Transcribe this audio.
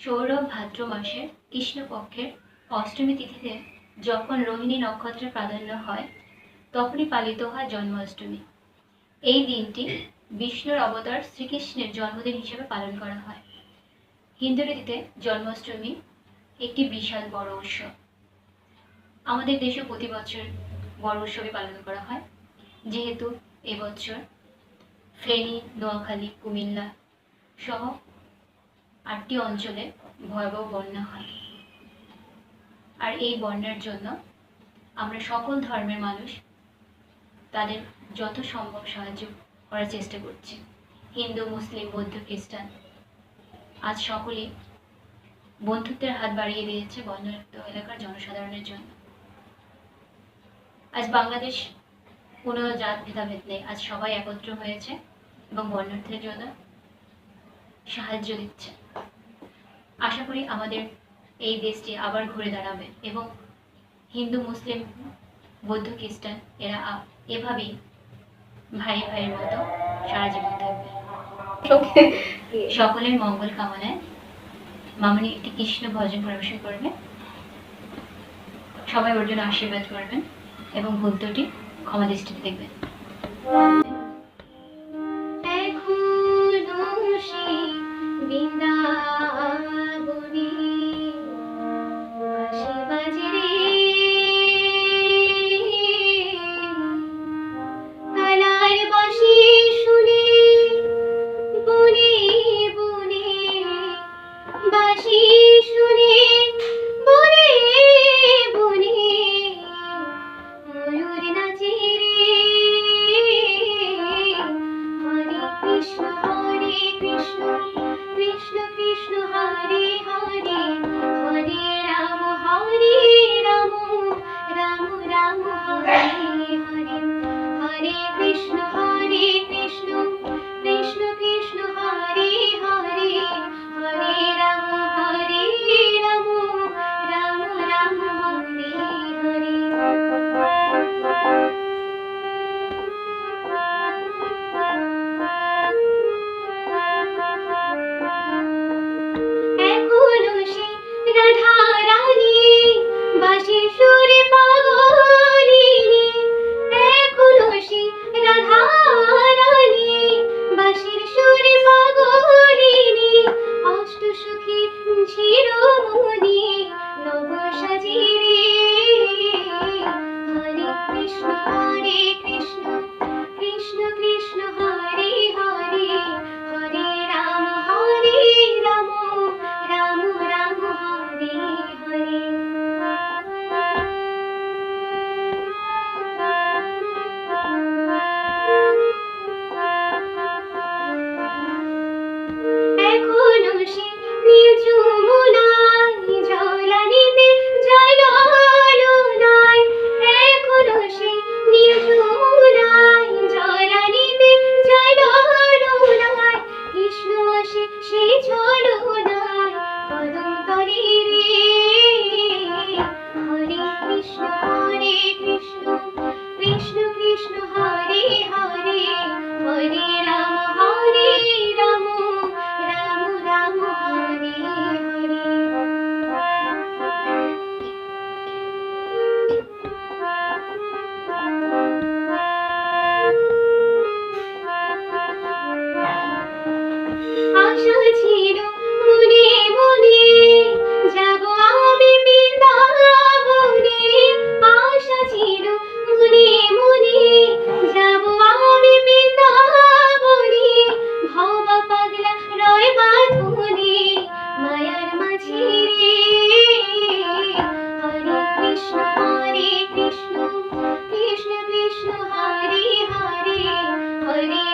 সৌরভ ভাদ্র মাসের কৃষ্ণপক্ষের অষ্টমী তিথিতে যখন রোহিণী নক্ষত্রের প্রাধান্য হয়, তখনই পালিত হয় জন্মাষ্টমী। এই দিনটি বিষ্ণুর অবতার শ্রীকৃষ্ণের জন্মদিন হিসেবে পালন করা হয়। হিন্দু রীতিতে জন্মাষ্টমী একটি বিশাল বড় উৎসব। আমাদের দেশে প্রতি বছর বড় উৎসবে পালন করা হয়। যেহেতু এবছর ফেনী, নোয়াখালী, কুমিল্লা সহ আটটি অঞ্চলে ভয়াবহ বন্যা হয়। আর এই বন্যার জন্য আমরা সকল ধর্মের মানুষ তাদের যত সম্ভব সাহায্য করার চেষ্টা করছি। হিন্দু, মুসলিম, বৌদ্ধ, খ্রিস্টান, আজ সকলেই বন্ধুত্বের হাত বাড়িয়ে দিয়েছে বন্যার্ত এলাকার জনসাধারণের জন্য। আজ বাংলাদেশ কোনো জাত ভেদাভেদ নেই। আজ সবাই একত্র হয়েছে এবং বন্যার্থীদের জন্য সাহায্য দিচ্ছে। আশা করি আমাদের এই দেশটি আবার ঘুরে দাঁড়াবে এবং হিন্দু, মুসলিম, বৌদ্ধ, খ্রিস্টান এরা এভাবেই ভাই ভাইয়ের মতো সারা জীবন থাকবে। সকলের মঙ্গল কামনায় মামনি একটি কৃষ্ণ ভজন পরিবেশন করবে। সবাই ওর জন্য আশীর্বাদ করবেন এবং ভুল ক্ষমা দৃষ্টিতে দেখবেন। কৃষ্ণ Hare